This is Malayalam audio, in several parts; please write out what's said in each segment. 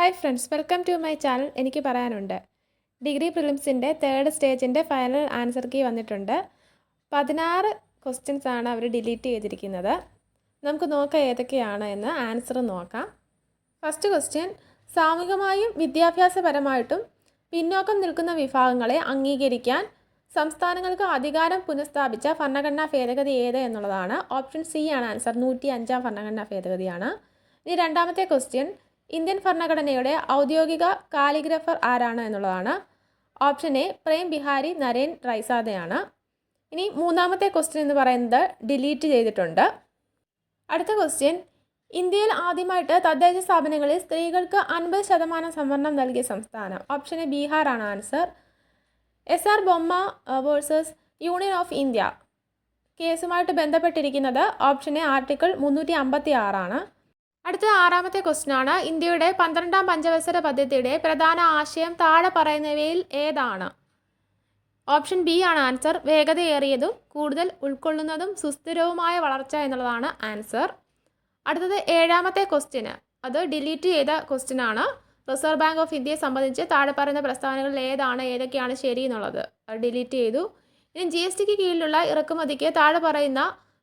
Hi friends welcome to my channel എനിക്ക് പറയാനുണ്ട്. ഡിഗ്രി പ്രിലിംസിന്റെ തേർഡ് സ്റ്റേജിന്റെ ഫൈനൽ ആൻസർ കീ വന്നിട്ടുണ്ട്. പതിനാറ് ക്വസ്റ്റ്യൻസ് ആണ് അവർ ഡിലീറ്റ് ചെയ്തിരിക്കുന്നത്. നമുക്ക് നോക്കാം ഏതൊക്കെയാണ് എന്ന് ആൻസർ നോക്കാം. ഫസ്റ്റ് ക്വസ്റ്റ്യൻ സാമൂഹികമായും വിദ്യാഭ്യാസപരമായിട്ടും പിന്നോക്കം നിൽക്കുന്ന വിഭാഗങ്ങളെ അംഗീകരിക്കാൻ സംസ്ഥാനങ്ങൾക്ക് അധികാരം പുനഃസ്ഥാപിച്ച ഭരണഘടനാ ഭേദഗതി ഏത് എന്നുള്ളതാണ്. ഓപ്ഷൻ സി ആണ് ആൻസർ നൂറ്റി അഞ്ചാം ഭരണഘടനാ ഭേദഗതിയാണ്. ഇനി രണ്ടാമത്തെ ക്വസ്റ്റ്യൻ ഇന്ത്യൻ ഭരണഘടനയുടെ ഔദ്യോഗിക കാലിഗ്രഫർ ആരാണ് എന്നുള്ളതാണ്. ഓപ്ഷൻ എ പ്രേം ബിഹാരി നരേൻ റൈസാദയാണ്. ഇനി മൂന്നാമത്തെ ക്വസ്റ്റ്യൻ എന്ന് പറയുന്നത് ഡിലീറ്റ് ചെയ്തിട്ടുണ്ട്. അടുത്ത ക്വസ്റ്റ്യൻ ഇന്ത്യയിൽ ആദ്യമായിട്ട് തദ്ദേശ സ്ഥാപനങ്ങളിൽ സ്ത്രീകൾക്ക് അൻപത് ശതമാനം സംവരണം നൽകിയ സംസ്ഥാനം. Option A ബീഹാറാണ് answer. S R Bommai versus union of India കേസുമായിട്ട് ബന്ധപ്പെട്ടിരിക്കുന്നത് ഓപ്ഷൻ എ ആർട്ടിക്കിൾ മുന്നൂറ്റി അമ്പത്തി ആറാണ് അടുത്ത ആറാമത്തെ ക്വസ്റ്റ്യൻ ആണ്. ഇന്ത്യയുടെ പന്ത്രണ്ടാം പഞ്ചവത്സര പദ്ധതിയുടെ പ്രധാന ആശയം താഴെ പറയുന്നവയിൽ ഏതാണ്? ഓപ്ഷൻ ബി ആണ് ആൻസർ വേഗതയേറിയതും കൂടുതൽ ഉൾക്കൊള്ളുന്നതും സുസ്ഥിരവുമായ വളർച്ച എന്നുള്ളതാണ് ആൻസർ അടുത്തത് ഏഴാമത്തെ ക്വസ്റ്റ്യന് അത് ഡിലീറ്റ് ചെയ്ത ക്വസ്റ്റ്യൻ ആണ്. റിസർവ് ബാങ്ക് ഓഫ് ഇന്ത്യയെ സംബന്ധിച്ച് താഴെ പറയുന്ന പ്രസ്താവനകളിൽ ഏതാണ് ഏതൊക്കെയാണ് ശരി എന്നുള്ളത്. അത് ഡിലീറ്റ് ചെയ്തു. ഇനി ജി എസ് ടിക്ക് കീഴിലുള്ള ഇറക്കുമതിക്ക് താഴെ പറയുന്ന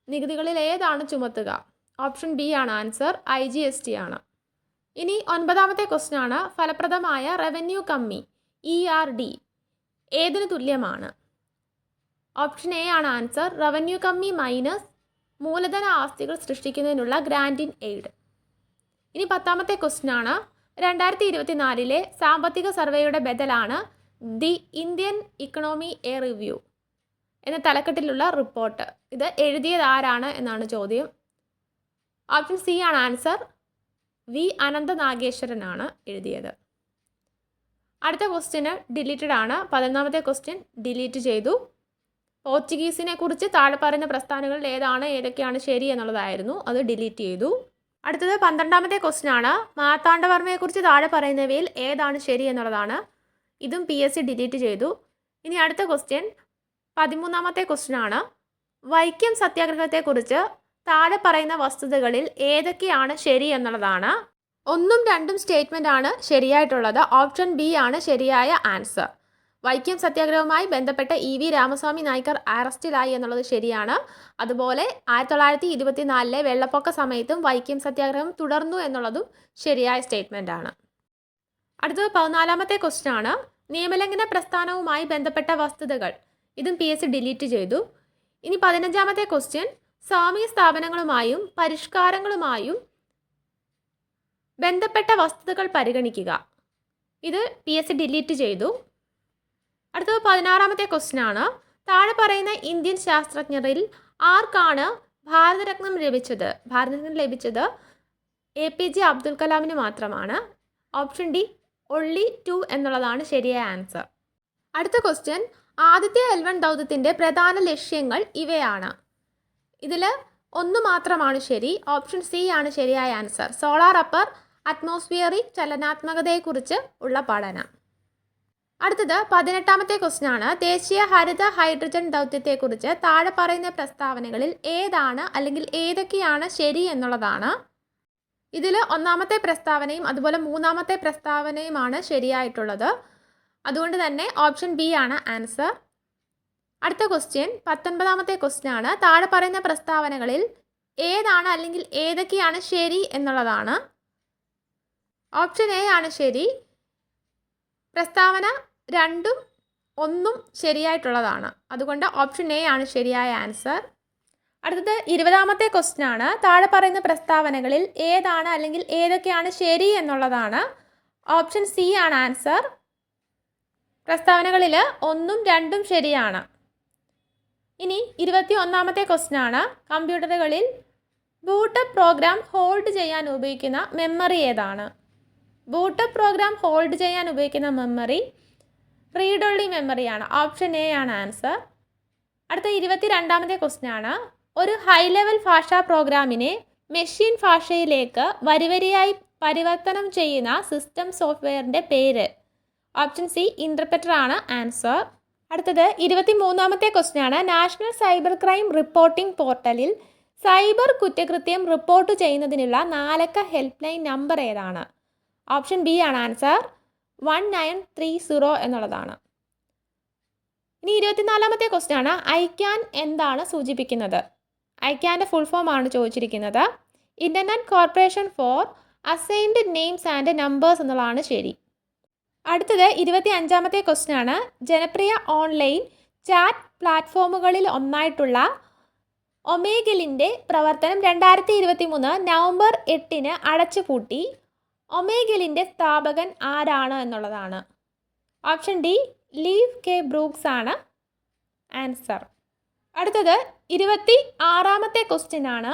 നികുതികളിൽ ഏതാണ് ചുമത്തുക? ഓപ്ഷൻ ബി ആണ് answer. I G S T ആണ്. ഇനി ഒൻപതാമത്തെ ക്വസ്റ്റ്യൻ ആണ്. ഫലപ്രദമായ റവന്യൂ കമ്മി ഇ ആർ ഡി ഏതിന് തുല്യമാണ്? ഓപ്ഷൻ എ ആണ് ആൻസർ. റവന്യൂ കമ്മി മൈനസ് മൂലധന ആസ്തികൾ സൃഷ്ടിക്കുന്നതിനുള്ള ഗ്രാൻഡ് ഇൻ എയ്ഡ് ഇനി പത്താമത്തെ ക്വസ്റ്റ്യൻ ആണ്. രണ്ടായിരത്തി ഇരുപത്തിനാലിലെ സാമ്പത്തിക സർവേയുടെ ബദലാണ് the Indian economy a review എന്ന തലക്കെട്ടിലുള്ള റിപ്പോർട്ട്. ഇത് എഴുതിയത് ആരാണ് എന്നാണ് ചോദ്യം. ഓപ്ഷൻ സി ആണ് ആൻസർ. വി അനന്ത നാഗേശ്വരനാണ് എഴുതിയത്. അടുത്ത ക്വസ്റ്റ്യന് ഡിലീറ്റഡ് ആണ്. പതിനൊന്നാമത്തെ ക്വസ്റ്റ്യൻ ഡിലീറ്റ് ചെയ്തു. പോർച്ചുഗീസിനെ കുറിച്ച് താഴെ പറയുന്ന പ്രസ്ഥാനങ്ങളിൽ ഏതാണ് ഏതൊക്കെയാണ് ശരി എന്നുള്ളതായിരുന്നു. അത് ഡിലീറ്റ് ചെയ്തു. അടുത്തത് പന്ത്രണ്ടാമത്തെ ക്വസ്റ്റ്യൻ ആണ്. മാർത്താണ്ഡവർമ്മയെക്കുറിച്ച് താഴെ പറയുന്നവയിൽ ഏതാണ് ശരി എന്നുള്ളതാണ്. ഇതും പി എസ് സി ഡിലീറ്റ് ചെയ്തു. ഇനി അടുത്ത ക്വസ്റ്റ്യൻ പതിമൂന്നാമത്തെ ക്വസ്റ്റ്യൻ ആണ്. വൈക്കം സത്യാഗ്രഹത്തെക്കുറിച്ച് താഴെ പറയുന്ന വസ്തുതകളിൽ ഏതൊക്കെയാണ് ശരി എന്നുള്ളതാണ്. ഒന്നും രണ്ടും സ്റ്റേറ്റ്മെന്റ് ആണ് ശരിയായിട്ടുള്ളത്. ഓപ്ഷൻ ബി ആണ് ശരിയായ ആൻസർ വൈക്കം സത്യാഗ്രഹവുമായി ബന്ധപ്പെട്ട ഇ വി രാമസ്വാമി നായ്ക്കർ അറസ്റ്റിലായി എന്നുള്ളത് ശരിയാണ്. അതുപോലെ ആയിരത്തി തൊള്ളായിരത്തി ഇരുപത്തിനാലിലെ വെള്ളപ്പൊക്ക സമയത്തും വൈക്കം സത്യാഗ്രഹം തുടർന്നു എന്നുള്ളതും ശരിയായ സ്റ്റേറ്റ്മെന്റ് ആണ്. അടുത്തത് പതിനാലാമത്തെ ക്വസ്റ്റ്യൻ ആണ്. നിയമലംഘന പ്രസ്ഥാനവുമായി ബന്ധപ്പെട്ട വസ്തുതകൾ. ഇതും പി എസ് ഡിലീറ്റ് ചെയ്തു. ഇനി പതിനഞ്ചാമത്തെ ക്വസ്റ്റ്യൻ സ്വാമി സ്ഥാപനങ്ങളുമായും പരിഷ്കാരങ്ങളുമായും ബന്ധപ്പെട്ട വസ്തുതകൾ പരിഗണിക്കുക. ഇത് പി എസ് സി ഡിലീറ്റ് ചെയ്തു. അടുത്തത് പതിനാറാമത്തെ ക്വസ്റ്റ്യൻ ആണ്. താഴെ പറയുന്ന ഇന്ത്യൻ ശാസ്ത്രജ്ഞരിൽ ആർക്കാണ് ഭാരതരത്നം ലഭിച്ചത്? ഭാരതരത്നം ലഭിച്ചത് എ പി ജെ അബ്ദുൽ കലാമിന് മാത്രമാണ്. ഓപ്ഷൻ ഡി ഒള്ളി ടു എന്നുള്ളതാണ് ശരിയായ ആൻസർ. അടുത്ത ക്വസ്റ്റ്യൻ ആദിത്യ എൽവൺ ദൗത്യത്തിന്റെ പ്രധാന ലക്ഷ്യങ്ങൾ ഇവയാണ്. ഇതിൽ ഒന്ന് മാത്രമാണ് ശരി. ഓപ്ഷൻ സി ആണ് ശരിയായ ആൻസർ. സോളാർ അപ്പർ അറ്റ്മോസ്ഫിയറിക് ചലനാത്മകതയെക്കുറിച്ച് ഉള്ള പഠനം. അടുത്തത് പതിനെട്ടാമത്തെ ക്വസ്റ്റ്യൻ ആണ്. ദേശീയ ഹരിത ഹൈഡ്രജൻ ദൗത്യത്തെക്കുറിച്ച് താഴെ പറയുന്ന പ്രസ്താവനകളിൽ ഏതാണ് അല്ലെങ്കിൽ ഏതൊക്കെയാണ് ശരി എന്നുള്ളതാണ്. ഇതിൽ ഒന്നാമത്തെ പ്രസ്താവനയും അതുപോലെ മൂന്നാമത്തെ പ്രസ്താവനയുമാണ് ശരിയായിട്ടുള്ളത്. അതുകൊണ്ട് തന്നെ ഓപ്ഷൻ ബി ആണ് ആൻസർ. അടുത്ത ക്വസ്റ്റ്യൻ പത്തൊൻപതാമത്തെ ക്വസ്റ്റ്യൻ ആണ്. താഴെ പറയുന്ന പ്രസ്താവനകളിൽ ഏതാണ് അല്ലെങ്കിൽ ഏതൊക്കെയാണ് ശരി എന്നുള്ളതാണ്. ഓപ്ഷൻ എ ആണ് ശരി. പ്രസ്താവന രണ്ടും ഒന്നും ശരിയായിട്ടുള്ളതാണ്. അതുകൊണ്ട് ഓപ്ഷൻ എ ആണ് ശരിയായ ആൻസർ അടുത്തത് ഇരുപതാമത്തെ ക്വസ്റ്റ്യൻ ആണ്. താഴെ പറയുന്ന പ്രസ്താവനകളിൽ ഏതാണ് അല്ലെങ്കിൽ ഏതൊക്കെയാണ് ശരി എന്നുള്ളതാണ്. ഓപ്ഷൻ സി ആണ് ആൻസർ പ്രസ്താവനകളിൽ ഒന്നും രണ്ടും ശരിയാണ്. ഇനി ഇരുപത്തി ഒന്നാമത്തെ ക്വസ്റ്റ്യൻ ആണ് കമ്പ്യൂട്ടറുകളിൽ ബൂട്ടപ്പ് പ്രോഗ്രാം ഹോൾഡ് ചെയ്യാൻ ഉപയോഗിക്കുന്ന മെമ്മറി ഏതാണ്? ബൂട്ടപ്പ് പ്രോഗ്രാം ഹോൾഡ് ചെയ്യാൻ ഉപയോഗിക്കുന്ന മെമ്മറി റീഡ് ഓൺലി മെമ്മറിയാണ്. ഓപ്ഷൻ എ ആണ് ആൻസർ. അടുത്ത ഇരുപത്തി രണ്ടാമത്തെ ക്വസ്റ്റ്യൻ ആണ് ഒരു ഹൈ ലെവൽ ഭാഷാ പ്രോഗ്രാമിനെ മെഷീൻ ഭാഷയിലേക്ക് വരിവരിയായി പരിവർത്തനം ചെയ്യുന്ന സിസ്റ്റം സോഫ്റ്റ്വെയറിന്റെ പേര്. ഓപ്ഷൻ സി ഇന്റർപ്രറ്റർ ആണ് ആൻസർ. അടുത്തത് ഇരുപത്തി മൂന്നാമത്തെ ക്വസ്റ്റ്യൻ ആണ് നാഷണൽ സൈബർ ക്രൈം റിപ്പോർട്ടിംഗ് പോർട്ടലിൽ സൈബർ കുറ്റകൃത്യം റിപ്പോർട്ട് ചെയ്യുന്നതിനുള്ള നാലക്ക ഹെൽപ്പ് ലൈൻ നമ്പർ ഏതാണ്? ഓപ്ഷൻ ബി ആണ് answer one nine three zero എന്നുള്ളതാണ്. ഇനി ഇരുപത്തിനാലാമത്തെ ക്വസ്റ്റ്യൻ ആണ്. ഐക്യാൻ എന്താണ് സൂചിപ്പിക്കുന്നത്? ഐക്യാന്റെ ഫുൾ ഫോം ആണ് ചോദിച്ചിരിക്കുന്നത്. Internet corporation for assigned names and numbers എന്നുള്ളതാണ് ശരി. അടുത്തത് ഇരുപത്തി അഞ്ചാമത്തെ ക്വസ്റ്റ്യൻ ആണ് ജനപ്രിയ ഓൺലൈൻ ചാറ്റ് പ്ലാറ്റ്ഫോമുകളിൽ ഒന്നായിട്ടുള്ള ഒമേഗലിന്റെ പ്രവർത്തനം രണ്ടായിരത്തി ഇരുപത്തി മൂന്ന് നവംബർ എട്ടിന് അടച്ചുപൂട്ടി. ഒമേഗലിന്റെ സ്ഥാപകൻ ആരാണ് എന്നുള്ളതാണ്. Option D Leif K Brooks ആണ് ആൻസർ. അടുത്തത് ഇരുപത്തി ആറാമത്തെ ക്വസ്റ്റ്യൻ ആണ്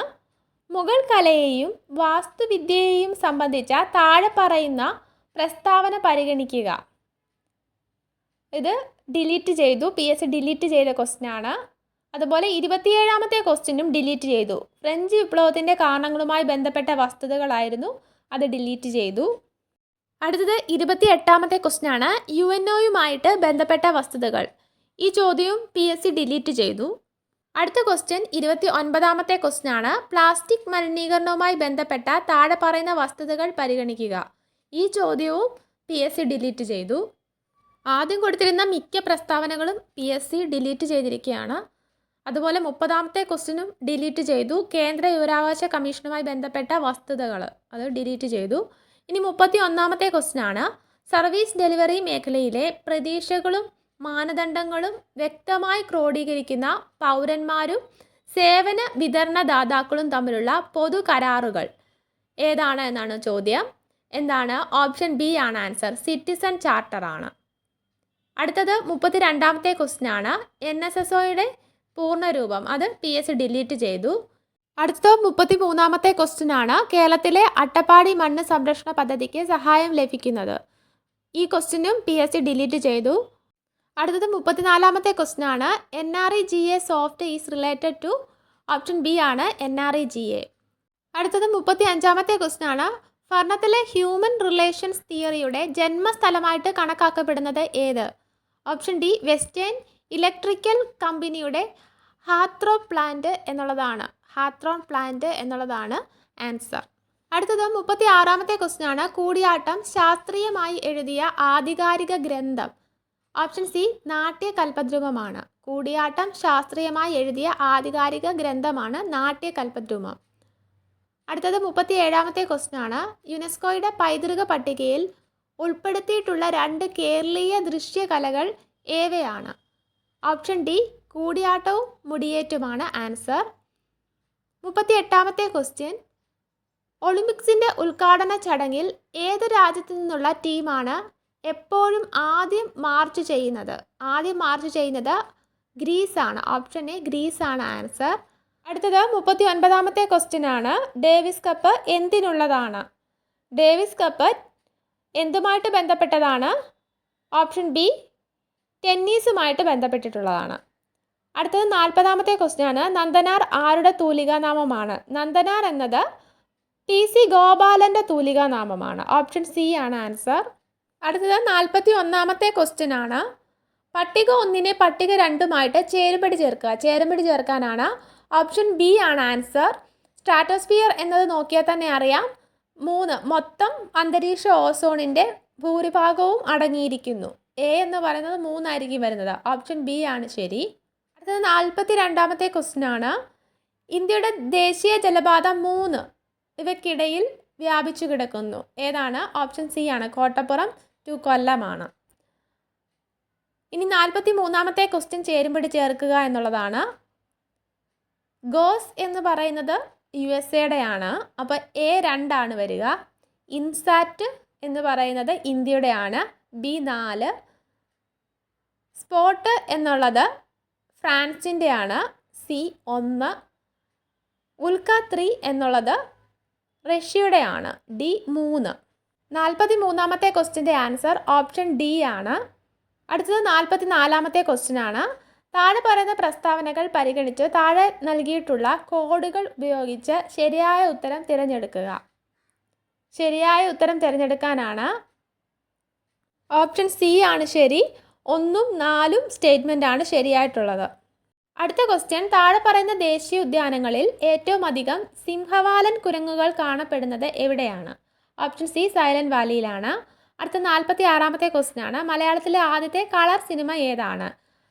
മുഗൾ കലയെയും വാസ്തുവിദ്യയെയും സംബന്ധിച്ച താഴെ പറയുന്ന പ്രസ്താവന പരിഗണിക്കുക. ഇത് ഡിലീറ്റ് ചെയ്തു. പി എസ് സി ഡിലീറ്റ് ചെയ്ത ക്വസ്റ്റ്യൻ ആണ്. അതുപോലെ ഇരുപത്തിയേഴാമത്തെ ക്വസ്റ്റ്യനും ഡിലീറ്റ് ചെയ്തു. ഫ്രഞ്ച് വിപ്ലവത്തിന്റെ കാരണങ്ങളുമായി ബന്ധപ്പെട്ട വസ്തുതകളായിരുന്നു അത് ഡിലീറ്റ് ചെയ്തു. അടുത്തത് ഇരുപത്തി എട്ടാമത്തെ ക്വസ്റ്റ്യൻ ആണ് യു എൻ ഒയുമായിട്ട് ബന്ധപ്പെട്ട വസ്തുതകൾ. ഈ ചോദ്യവും പി എസ് സി ഡിലീറ്റ് ചെയ്തു. അടുത്ത ക്വസ്റ്റ്യൻ ഇരുപത്തി ഒൻപതാമത്തെ ക്വസ്റ്റ്യൻ ആണ്. പ്ലാസ്റ്റിക് മലിനീകരണവുമായി ബന്ധപ്പെട്ട താഴെ പറയുന്ന വസ്തുതകൾ പരിഗണിക്കുക. ഈ ചോദ്യവും പി എസ് സി ഡിലീറ്റ് ചെയ്തു. ആദ്യം കൊടുത്തിരുന്ന മിക്ക പ്രസ്താവനകളും പി എസ് സി ഡിലീറ്റ് ചെയ്തിരിക്കുകയാണ്. അതുപോലെ മുപ്പതാമത്തെ ക്വസ്റ്റ്യനും ഡിലീറ്റ് ചെയ്തു. കേന്ദ്ര വിവരാവകാശ കമ്മീഷനുമായി ബന്ധപ്പെട്ട വസ്തുതകൾ അത് ഡിലീറ്റ് ചെയ്തു. ഇനി മുപ്പത്തി ഒന്നാമത്തെ ക്വസ്റ്റിനാണ്. സർവീസ് ഡെലിവറി മേഖലയിലെ പ്രതീക്ഷകളും മാനദണ്ഡങ്ങളും വ്യക്തമായി ക്രോഡീകരിക്കുന്ന പൗരന്മാരും സേവന വിതരണദാതാക്കളും തമ്മിലുള്ള പൊതു കരാറുകൾ. ഏതാണ് എന്നാണ് ചോദ്യം. എന്താണ്? ഓപ്ഷൻ ബി ആണ് ആൻസർ. സിറ്റിസൺ ചാർട്ടർ ആണ്. അടുത്തത് മുപ്പത്തി രണ്ടാമത്തെ ക്വസ്റ്റ്യൻ ആണ്. എൻ എസ് എസ് ഒയുടെ പൂർണരൂപം. അത് പി എസ് ഡിലീറ്റ് ചെയ്തു. അടുത്തത് മുപ്പത്തി മൂന്നാമത്തെ ക്വസ്റ്റ്യൻ ആണ്. കേരളത്തിലെ അട്ടപ്പാടി മണ്ണ് സംരക്ഷണ പദ്ധതിക്ക് സഹായം ലഭിക്കുന്നത്. ഈ ക്വസ്റ്റ്യനും പി എസ് സി ഡിലീറ്റ് ചെയ്തു. അടുത്തത് മുപ്പത്തിനാലാമത്തെ ക്വസ്റ്റ്യൻ ആണ്. N R E G A soft is related to option B ആണ് N R E G A. അടുത്തത് മുപ്പത്തി അഞ്ചാമത്തെ ക്വസ്റ്റ്യൻ ആണ്. ഭരണത്തിലെ ഹ്യൂമൻ റിലേഷൻസ് തിയറിയുടെ ജന്മസ്ഥലമായിട്ട് കണക്കാക്കപ്പെടുന്നത് ഏത്? ഓപ്ഷൻ ഡി വെസ്റ്റേൺ ഇലക്ട്രിക്കൽ കമ്പനിയുടെ ഹാത്രോ പ്ലാന്റ് എന്നുള്ളതാണ്. ഹാത്രോൺ പ്ലാന്റ് എന്നുള്ളതാണ് ആൻസർ. അടുത്തത് മുപ്പത്തി ആറാമത്തെ ക്വസ്റ്റ്യൻ ആണ്. കൂടിയാട്ടം ശാസ്ത്രീയമായി എഴുതിയ ആധികാരിക ഗ്രന്ഥം. ഓപ്ഷൻ സി നാട്യകൽപദ്രുമമാണ് കൂടിയാട്ടം ശാസ്ത്രീയമായി എഴുതിയ ആധികാരിക ഗ്രന്ഥമാണ് നാട്യകൽപദ്രുമം അടുത്തത് മുപ്പത്തി ഏഴാമത്തെ ക്വസ്റ്റ്യൻ ആണ് യുനെസ്കോയുടെ പൈതൃക പട്ടികയിൽ ഉൾപ്പെടുത്തിയിട്ടുള്ള രണ്ട് കേരളീയ ദൃശ്യകലകൾ ഏവയാണ്? ഓപ്ഷൻ ഡി കൂടിയാട്ടവും മുടിയേറ്റുമാണ് ആൻസർ മുപ്പത്തി എട്ടാമത്തെ ക്വസ്റ്റ്യൻ ഒളിമ്പിക്സിന്റെ ഉദ്ഘാടന ചടങ്ങിൽ ഏത് രാജ്യത്തു നിന്നുള്ള ടീമാണ് എപ്പോഴും ആദ്യം മാർച്ച് ചെയ്യുന്നത്? ആദ്യം മാർച്ച് ചെയ്യുന്നത് ഗ്രീസാണ് ഓപ്ഷൻ എ ഗ്രീസാണ് ആൻസർ അടുത്തത് മുപ്പത്തി ഒൻപതാമത്തെ ക്വസ്റ്റ്യൻ ആണ്. ഡേവിസ് കപ്പ് എന്തിനുള്ളതാണ്? ഡേവിസ് കപ്പ് എന്തുമായിട്ട് ബന്ധപ്പെട്ടതാണ്? ഓപ്ഷൻ ബി ടെന്നീസുമായിട്ട് ബന്ധപ്പെട്ടിട്ടുള്ളതാണ്. അടുത്തത് നാൽപ്പതാമത്തെ ക്വസ്റ്റ്യൻ ആണ്. നന്ദനാർ ആരുടെ തൂലികാനാമമാണ്? നന്ദനാർ എന്നത് ടി സി ഗോപാലന്റെ തൂലികാനാമമാണ്. ഓപ്ഷൻ സി ആണ് ആൻസർ. അടുത്തത് നാൽപ്പത്തി ഒന്നാമത്തെ ക്വസ്റ്റ്യൻ ആണ്. പട്ടിക ഒന്നിനെ പട്ടിക രണ്ടുമായിട്ട് ചേരുംപടി ചേർക്കുക. ചേരുംപടി ചേർക്കാനാണ് ഓപ്ഷൻ ബി ആണ് ആൻസർ. സ്ട്രാറ്റോസ്ഫിയർ എന്നത് നോക്കിയാൽ തന്നെ അറിയാം. മൂന്ന് മൊത്തം അന്തരീക്ഷ ഓസോണിന്റെ ഭൂരിഭാഗവും അടങ്ങിയിരിക്കുന്നു. എ എന്ന് പറയുന്നത് മൂന്നായിരിക്കും വരുന്നത്. ഓപ്ഷൻ ബി ആണ് ശരി. അടുത്തത് നാൽപ്പത്തി രണ്ടാമത്തെ ക്വസ്റ്റ്യൻ ആണ്. ഇന്ത്യയുടെ ദേശീയ ജലപാത മൂന്ന് ഇവയ്ക്കിടയിൽ വ്യാപിച്ചു കിടക്കുന്നു. ഏതാണ്? ഓപ്ഷൻ സി ആണ്. കോട്ടപ്പുറം ടു കൊല്ലമാണ്. ഇനി നാൽപ്പത്തി മൂന്നാമത്തെ ക്വസ്റ്റ്യൻ ചേരുമ്പടി ചേർക്കുക എന്നുള്ളതാണ്. ഗോസ് എന്ന് പറയുന്നത് യു എസ് എയുടെ ആണ് അപ്പോൾ എ രണ്ടാണ് വരിക. ഇൻസാറ്റ് എന്ന് പറയുന്നത് ഇന്ത്യയുടെ ആണ് ബി നാല്. സ്പോട്ട് എന്നുള്ളത് ഫ്രാൻസിന്റെ ആണ് സി ഒന്ന്. ഉൽക്ക ത്രീ എന്നുള്ളത് റഷ്യയുടെ ആണ് ഡി മൂന്ന്. നാൽപ്പത്തി മൂന്നാമത്തെ ക്വസ്റ്റിന്റെ ആൻസർ ഓപ്ഷൻ ഡി ആണ്. അടുത്തത് നാൽപ്പത്തി നാലാമത്തെ ക്വസ്റ്റ്യൻ ആണ് താഴെ പറയുന്ന പ്രസ്താവനകൾ പരിഗണിച്ച് താഴെ നൽകിയിട്ടുള്ള കോഡുകൾ ഉപയോഗിച്ച് ശരിയായ ഉത്തരം തിരഞ്ഞെടുക്കുക. ശരിയായ ഉത്തരം തിരഞ്ഞെടുക്കാനാണ് ഓപ്ഷൻ സി ആണ് ശരി ഒന്നും നാലും സ്റ്റേറ്റ്മെന്റ് ആണ് ശരിയായിട്ടുള്ളത്. അടുത്ത ക്വസ്റ്റ്യൻ താഴെ പറയുന്ന ദേശീയ ഉദ്യാനങ്ങളിൽ ഏറ്റവും അധികം സിംഹവാലൻ കുരങ്ങുകൾ കാണപ്പെടുന്നത് എവിടെയാണ്? ഓപ്ഷൻ സി സൈലന്റ് വാലിയിലാണ്. അടുത്ത നാൽപ്പത്തി ആറാമത്തെ ക്വസ്റ്റ്യൻ ആണ് മലയാളത്തിലെ ആദ്യത്തെ കളർ സിനിമ ഏതാണ്?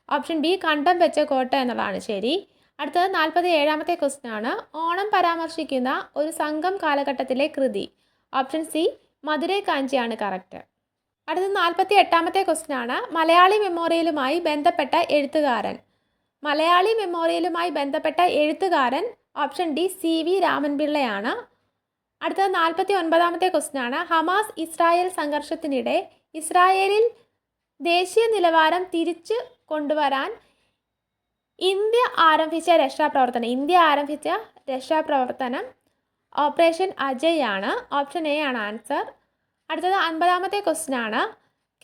ഓപ്ഷൻ ബി കണ്ടം വെച്ച കോട്ട എന്നുള്ളതാണ് ശരി. അടുത്തത് നാൽപ്പത്തി ഏഴാമത്തെ ക്വസ്റ്റ്യൻ ആണ്. ഓണം പരാമർശിക്കുന്ന ഒരു സംഘം കാലഘട്ടത്തിലെ കൃതി. ഓപ്ഷൻ സി മധുരൈ കാഞ്ചിയാണ് കറക്റ്റ് അടുത്തത് നാൽപ്പത്തി എട്ടാമത്തെ ക്വസ്റ്റ്യൻ ആണ്. മലയാളി മെമ്മോറിയലുമായി ബന്ധപ്പെട്ട എഴുത്തുകാരൻ. മലയാളി മെമ്മോറിയലുമായി ബന്ധപ്പെട്ട എഴുത്തുകാരൻ ഓപ്ഷൻ ഡി സി വി രാമൻപിള്ളയാണ്. അടുത്തത് നാൽപ്പത്തി ഒൻപതാമത്തെ ക്വസ്റ്റ്യൻ ആണ്. ഹമാസ് ഇസ്രായേൽ സംഘർഷത്തിനിടെ ഇസ്രായേലിൽ ദേശീയ നിലവാരം തിരിച്ച് കൊണ്ടുവരാൻ ഇന്ത്യ ആരംഭിച്ച രക്ഷാപ്രവർത്തനം ഇന്ത്യ ആരംഭിച്ച രക്ഷാപ്രവർത്തനം ഓപ്പറേഷൻ അജയ് ആണ് ഓപ്ഷൻ എ ആണ് ആൻസർ. അടുത്തത് അൻപതാമത്തെ ക്വസ്റ്റ്യൻ ആണ്.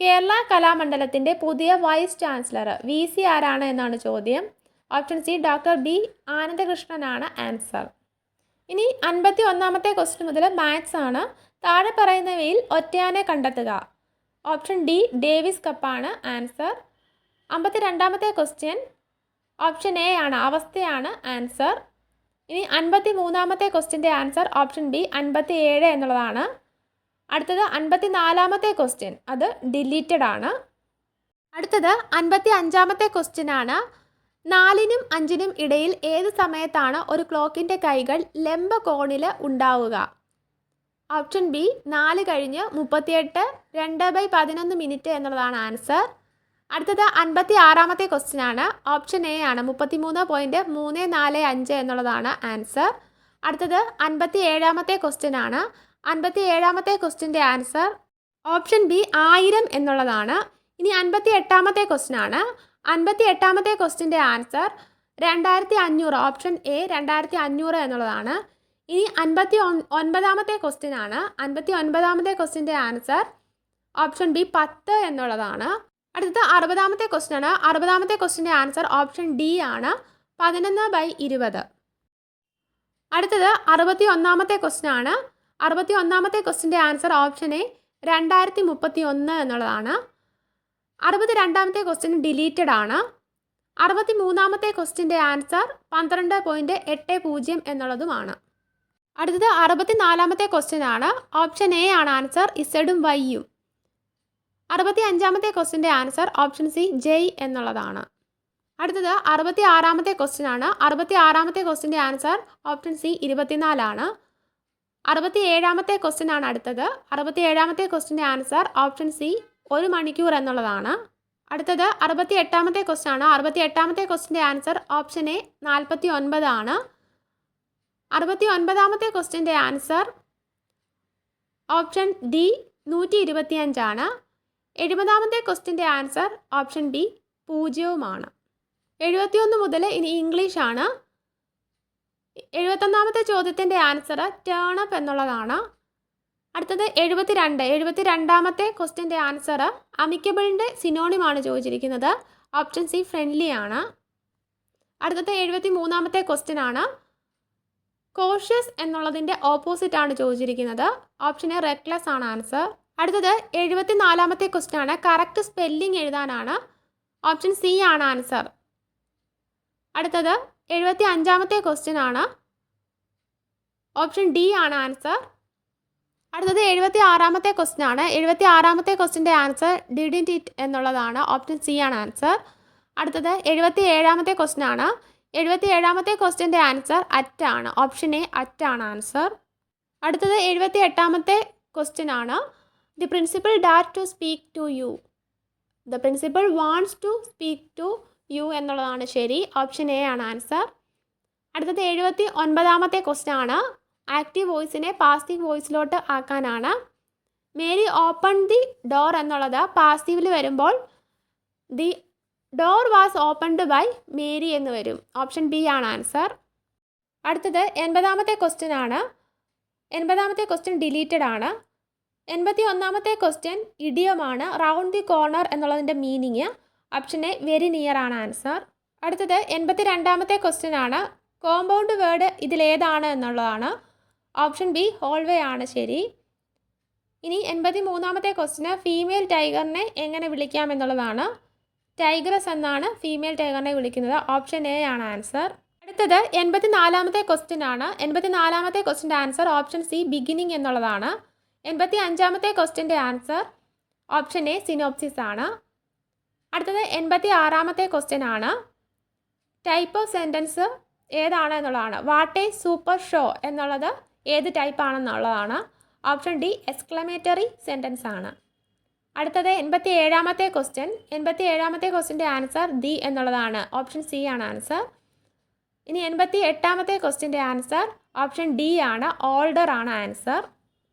കേരള കലാമണ്ഡലത്തിന്റെ പുതിയ വൈസ് ചാൻസലർ വി സി ആരാണ് എന്നാണ് ചോദ്യം. ഓപ്ഷൻ സി ഡോക്ടർ ബി ആനന്ദകൃഷ്ണനാണ് ആൻസർ. ഇനി അൻപത്തി ഒന്നാമത്തെ ക്വസ്റ്റ്യൻ മുതൽ മാത്സ് ആണ്. താഴെ പറയുന്നവയിൽ ഒറ്റയാനെ കണ്ടെത്തുക. ഓപ്ഷൻ ഡി ഡേവിസ് കപ്പാണ് ആൻസർ അമ്പത്തി രണ്ടാമത്തെ ക്വസ്റ്റ്യൻ ഓപ്ഷൻ എ ആണ് അവസ്ഥയാണ് ആൻസർ ഇനി അൻപത്തി മൂന്നാമത്തെ ക്വസ്റ്റ്യന്റെ ആൻസർ ഓപ്ഷൻ ബി അൻപത്തി ഏഴ് എന്നുള്ളതാണ്. അടുത്തത് അൻപത്തി നാലാമത്തെ ക്വസ്റ്റ്യൻ അത് ഡിലീറ്റഡ് ആണ്. അടുത്തത് അൻപത്തി അഞ്ചാമത്തെ ക്വസ്റ്റ്യൻ ആണ്. നാലിനും അഞ്ചിനും ഇടയിൽ ഏത് സമയത്താണ് ഒരു ക്ലോക്കിന്റെ കൈകൾ ലംബ കോണിൽ ഉണ്ടാവുക? ഓപ്ഷൻ ബി നാല് കഴിഞ്ഞ് മുപ്പത്തിയെട്ട് രണ്ട് ബൈ പതിനൊന്ന് മിനിറ്റ് എന്നുള്ളതാണ് ആൻസർ അടുത്തത് അൻപത്തി ആറാമത്തെ ക്വസ്റ്റ്യൻ ആണ്. ഓപ്ഷൻ എ ആണ്. മുപ്പത്തിമൂന്ന് പോയിന്റ് മൂന്ന് നാല് അഞ്ച് എന്നുള്ളതാണ് ആൻസർ അടുത്തത് അൻപത്തി ഏഴാമത്തെ ക്വസ്റ്റ്യൻ ആണ്. അൻപത്തി ഏഴാമത്തെ ക്വസ്റ്റ്യന്റെ ആൻസർ ഓപ്ഷൻ ബി ആയിരം എന്നുള്ളതാണ്. ഇനി അൻപത്തി എട്ടാമത്തെ ക്വസ്റ്റ്യൻ ആണ്. അൻപത്തി എട്ടാമത്തെ ക്വസ്റ്റ്യന്റെ ആൻസർ രണ്ടായിരത്തി അഞ്ഞൂറ് ഓപ്ഷൻ എ രണ്ടായിരത്തി അഞ്ഞൂറ് എന്നുള്ളതാണ്. ഇനി അൻപത്തി ഒൻപതാമത്തെ ക്വസ്റ്റ്യൻ ആണ്. അൻപത്തി ഒൻപതാമത്തെ ക്വസ്റ്റ്യന്റെ ആൻസർ ഓപ്ഷൻ ബി പത്ത് എന്നുള്ളതാണ്. അടുത്തത് അറുപതാമത്തെ ക്വസ്റ്റ്യൻ ആണ്. അറുപതാമത്തെ ക്വസ്റ്റ്യന്റെ ആൻസർ ഓപ്ഷൻ ഡി ആണ്. പതിനൊന്ന് ബൈ ഇരുപത്. അടുത്തത് അറുപത്തി ഒന്നാമത്തെ ക്വസ്റ്റ്യൻ ആണ്. അറുപത്തി ഒന്നാമത്തെ ക്വസ്റ്റ്യന്റെ ആൻസർ ഓപ്ഷൻ എ രണ്ടായിരത്തി മുപ്പത്തി ഒന്ന് എന്നുള്ളതാണ്. അറുപത്തി രണ്ടാമത്തെ ക്വസ്റ്റ്യൻ ഡിലീറ്റഡ് ആണ്. അറുപത്തി മൂന്നാമത്തെ ക്വസ്റ്റ്യന്റെ ആൻസർ പന്ത്രണ്ട് പോയിന്റ് എട്ട് പൂജ്യം എന്നുള്ളതുമാണ്. അടുത്തത് അറുപത്തി നാലാമത്തെ ക്വസ്റ്റ്യൻ ആണ്. ഓപ്ഷൻ എ ആണ് ആൻസർ ഇസഡും വൈയും അറുപത്തി അഞ്ചാമത്തെ ക്വസ്റ്റിന്റെ ആൻസർ ഓപ്ഷൻ സി ജെയ് എന്നുള്ളതാണ്. അടുത്തത് അറുപത്തി ആറാമത്തെ ക്വസ്റ്റ്യൻ ആണ്. അറുപത്തി ആറാമത്തെ ക്വസ്റ്റിന്റെ ആൻസർ ഓപ്ഷൻ സി ഇരുപത്തിനാലാണ്. അറുപത്തി ഏഴാമത്തെ ക്വസ്റ്റ്യൻ ആണ് അടുത്തത്. അറുപത്തി ഏഴാമത്തെ ക്വസ്റ്റിന്റെ ആൻസർ ഓപ്ഷൻ സി ഒരു മണിക്കൂർ എന്നുള്ളതാണ്. അടുത്തത് അറുപത്തി എട്ടാമത്തെ ക്വസ്റ്റ്യൻ ആണ്. അറുപത്തി എട്ടാമത്തെ ക്വസ്റ്റിന്റെ ആൻസർ ഓപ്ഷൻ എ നാൽപ്പത്തി ഒൻപതാണ് അറുപത്തി ഒൻപതാമത്തെ ക്വസ്റ്റ്യന്റെ ആൻസർ ഓപ്ഷൻ ഡി നൂറ്റി ഇരുപത്തിയഞ്ചാണ് എഴുപതാമത്തെ ക്വസ്റ്റ്യന്റെ ആൻസർ ഓപ്ഷൻ ബി പൂജ്യവുമാണ്. എഴുപത്തിയൊന്ന് മുതൽ ഇനി ഇംഗ്ലീഷാണ്. എഴുപത്തൊന്നാമത്തെ ചോദ്യത്തിന്റെ ആൻസർ ടേണപ്പ് എന്നുള്ളതാണ്. അടുത്തത് എഴുപത്തി രണ്ട് എഴുപത്തി രണ്ടാമത്തെ ക്വസ്റ്റ്യന്റെ ആൻസർ അമിക്കബിളിന്റെ സിനോണിമാണ് ചോദിച്ചിരിക്കുന്നത്. ഓപ്ഷൻ സി ഫ്രണ്ട്ലി ആണ് അടുത്തത് എഴുപത്തി മൂന്നാമത്തെ ക്വസ്റ്റ്യൻ ആണ് കോഷ്യസ് എന്നുള്ളതിന്റെ ഓപ്പോസിറ്റ് ആണ് ചോദിച്ചിരിക്കുന്നത്. ഓപ്ഷൻ എ റെക്ലെസ് ആണ് ആൻസർ അടുത്തത് എഴുപത്തി നാലാമത്തെ ക്വസ്റ്റ്യൻ ആണ്. കറക്റ്റ് സ്പെല്ലിംഗ് എഴുതാനാണ്. ഓപ്ഷൻ സി ആണ് ആൻസർ അടുത്തത് എഴുപത്തി അഞ്ചാമത്തെ ക്വസ്റ്റ്യൻ ആണ്. ഓപ്ഷൻ ഡി ആണ് ആൻസർ അടുത്തത് എഴുപത്തി ആറാമത്തെ ക്വസ്റ്റ്യൻ ആണ്. എഴുപത്തി ആറാമത്തെ ക്വസ്റ്റ്യന്റെ ആൻസർ ഡിഡിന്റ് ഇറ്റ് എന്നുള്ളതാണ്. ഓപ്ഷൻ സി ആണ് ആൻസർ അടുത്തത് എഴുപത്തി ഏഴാമത്തെ ക്വസ്റ്റ്യൻ ആണ്. എഴുപത്തി ഏഴാമത്തെ ക്വസ്റ്റ്യന്റെ ആൻസർ അറ്റ് ആണ്. ഓപ്ഷൻ എ അറ്റ് ആണ് ആൻസർ അടുത്തത് എഴുപത്തി എട്ടാമത്തെ ക്വസ്റ്റ്യൻ ആണ്. The principal dare to speak to you the principal wants to speak to you എന്നുള്ളതാണ് ശരി. ഓപ്ഷൻ എ ആണ് ആൻസർ അടുത്തത് എഴുപത്തി ഒൻപതാമത്തെ ക്വസ്റ്റ്യൻ ആണ് ആക്റ്റീവ് വോയിസിനെ പാസീവ് വോയിസിലോട്ട് ആക്കാനാണ്. മേരി ഓപ്പൺ ദി ഡോർ എന്നുള്ളത് പാസ്റ്റീവിൽ വരുമ്പോൾ the door was opened by Mary എന്ന് വരും. ഓപ്ഷൻ ബി ആണ് ആൻസർ അടുത്തത് എൺപതാമത്തെ ക്വസ്റ്റ്യൻ ആണ്. എൺപതാമത്തെ ക്വസ്റ്റ്യൻ ഡിലീറ്റഡ് ആണ്. എൺപത്തി ഒന്നാമത്തെ ക്വസ്റ്റ്യൻ ഇഡിയമാണ് റൗണ്ട് ദി കോർണർ എന്നുള്ളതിന്റെ meaning option A very near ആണ് ആൻസർ അടുത്തത് എൺപത്തി രണ്ടാമത്തെ ക്വസ്റ്റ്യൻ ആണ്. കോമ്പൗണ്ട് വേർഡ് ഇതിലേതാണ് എന്നുള്ളതാണ്. ഓപ്ഷൻ ബി ഹോൾവേ ആണ് ശരി. ഇനി എൺപത്തി മൂന്നാമത്തെ ക്വസ്റ്റിന് ഫീമെയിൽ ടൈഗറിനെ എങ്ങനെ വിളിക്കാം എന്നുള്ളതാണ്. ടൈഗ്രസ് എന്നാണ് ഫീമെയിൽ ടൈഗറിനെ വിളിക്കുന്നത്. ഓപ്ഷൻ എ ആണ് ആൻസർ അടുത്തത് എൺപത്തി നാലാമത്തെ ക്വസ്റ്റ്യൻ ആണ്. എൺപത്തി നാലാമത്തെ ക്വസ്റ്റിന്റെ ആൻസർ ഓപ്ഷൻ സി ബിഗിനിങ് എന്നുള്ളതാണ്. എൺപത്തി അഞ്ചാമത്തെ ക്വസ്റ്റ്യന്റെ ആൻസർ ഓപ്ഷൻ എ സിനോപ്സിസ് ആണ്. അടുത്തത് എൺപത്തി ആറാമത്തെ ക്വസ്റ്റ്യൻ ആണ്. ടൈപ്പ് ഓഫ് സെന്റൻസ് ഏതാണ് എന്നുള്ളതാണ്. വാട്ട് എ സൂപ്പർ ഷോ എന്നുള്ളത് ഏത് ടൈപ്പ് ആണെന്നുള്ളതാണ്. ഓപ്ഷൻ ഡി എക്സ്ക്ലമേറ്ററി സെന്റൻസ് ആണ്. അടുത്തത് എൺപത്തി ഏഴാമത്തെ ക്വസ്റ്റ്യൻ എൺപത്തി ഏഴാമത്തെ ക്വസ്റ്റ്യന്റെ ആൻസർ ദി എന്നുള്ളതാണ്. ഓപ്ഷൻ സി ആണ് ആൻസർ ഇനി എൺപത്തി എട്ടാമത്തെ ക്വസ്റ്റ്യന്റെ ആൻസർ ഓപ്ഷൻ ഡി ആണ് ഓൾഡർ ആണ് ആൻസർ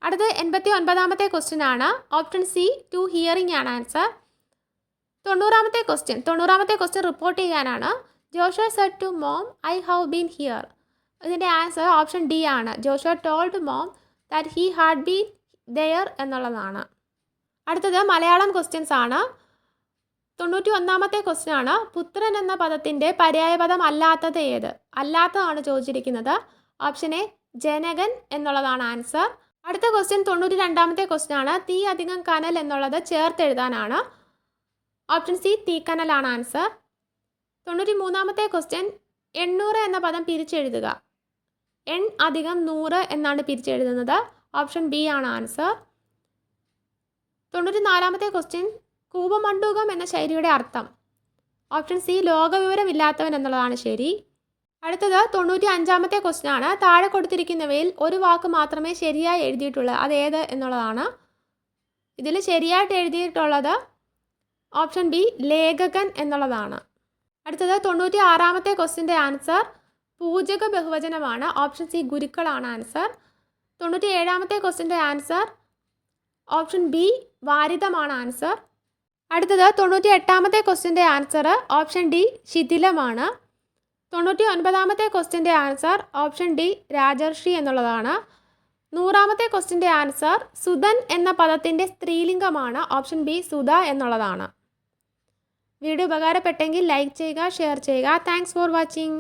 അടുത്തത് എൺപത്തി ഒൻപതാമത്തെ ക്വസ്റ്റ്യൻ ആണ്. ഓപ്ഷൻ സി ടു ഹിയറിംഗ് ആണ് ആൻസർ തൊണ്ണൂറാമത്തെ ക്വസ്റ്റ്യൻ തൊണ്ണൂറാമത്തെ ക്വസ്റ്റ്യൻ റിപ്പോർട്ട് ചെയ്യാനാണ്. Josh said to mom I have been here ഇതിന്റെ ആൻസർ ഓപ്ഷൻ ഡി ആണ്. Josh told mom that he had been there എന്നുള്ളതാണ്. അടുത്തത് മലയാളം ക്വസ്റ്റ്യൻസ് ആണ്. തൊണ്ണൂറ്റി ഒന്നാമത്തെ ക്വസ്റ്റ്യൻ ആണ്. പുത്രൻ എന്ന പദത്തിന്റെ പര്യായപദം അല്ലാത്തത് ഏത്? അല്ലാത്തതാണ് ചോദിച്ചിരിക്കുന്നത്. ഓപ്ഷൻ എ ജനകൻ എന്നുള്ളതാണ് ആൻസർ അടുത്ത ക്വസ്റ്റ്യൻ തൊണ്ണൂറ്റി രണ്ടാമത്തെ ക്വസ്റ്റ്യൻ ആണ്. തീ അധികം കനൽ എന്നുള്ളത് ചേർത്തെഴുതാനാണ്. ഓപ്ഷൻ സി തീക്കനലാണ് ആൻസർ തൊണ്ണൂറ്റി മൂന്നാമത്തെ ക്വസ്റ്റ്യൻ എണ്ണൂറ് എന്ന പദം പിരിച്ചെഴുതുക. എൺ അധികം നൂറ് എന്നാണ് പിരിച്ചെഴുതുന്നത്. ഓപ്ഷൻ ബി ആണ് ആൻസർ തൊണ്ണൂറ്റി നാലാമത്തെ ക്വസ്റ്റ്യൻ കൂപമണ്ഡൂകം എന്ന ശൈലിയുടെ അർത്ഥം. ഓപ്ഷൻ സി ലോകവിവരമില്ലാത്തവൻ എന്നുള്ളതാണ് ശരി. അടുത്തത് തൊണ്ണൂറ്റി അഞ്ചാമത്തെ ക്വസ്റ്റ്യൻ ആണ്. താഴെ കൊടുത്തിരിക്കുന്നവയിൽ ഒരു വാക്ക് മാത്രമേ ശരിയായി എഴുതിയിട്ടുള്ളൂ. അതേത് എന്നുള്ളതാണ്. ഇതിൽ ശരിയായിട്ട് എഴുതിയിട്ടുള്ളത് ഓപ്ഷൻ ബി ലേഖകൻ എന്നുള്ളതാണ്. അടുത്തത് തൊണ്ണൂറ്റി ആറാമത്തെ ക്വസ്റ്റ്യന്റെ ആൻസർ പൂജക ബഹുവചനമാണ്. ഓപ്ഷൻ സി ഗുരുക്കളാണ് ആൻസർ തൊണ്ണൂറ്റി ഏഴാമത്തെ ക്വസ്റ്റ്യന്റെ ആൻസർ ഓപ്ഷൻ ബി വാരിതമാണ് ആൻസർ. അടുത്തത് തൊണ്ണൂറ്റി എട്ടാമത്തെ ക്വസ്റ്റ്യന്റെ ആൻസർ ഓപ്ഷൻ ഡി ശിഥിലമാണ്. തൊണ്ണൂറ്റി ഒൻപതാമത്തെ ക്വസ്റ്റ്യന്റെ ആൻസർ ഓപ്ഷൻ ഡി രാജർഷി എന്നുള്ളതാണ്. നൂറാമത്തെ ക്വസ്റ്റ്യന്റെ ആൻസർ സുധൻ എന്ന പദത്തിന്റെ സ്ത്രീലിംഗമാണ് ഓപ്ഷൻ ബി സുധ എന്നുള്ളതാണ്. വീഡിയോ ഉപകാരപ്പെട്ടെങ്കിൽ ലൈക്ക് ചെയ്യുക ഷെയർ ചെയ്യുക. Thanks for watching.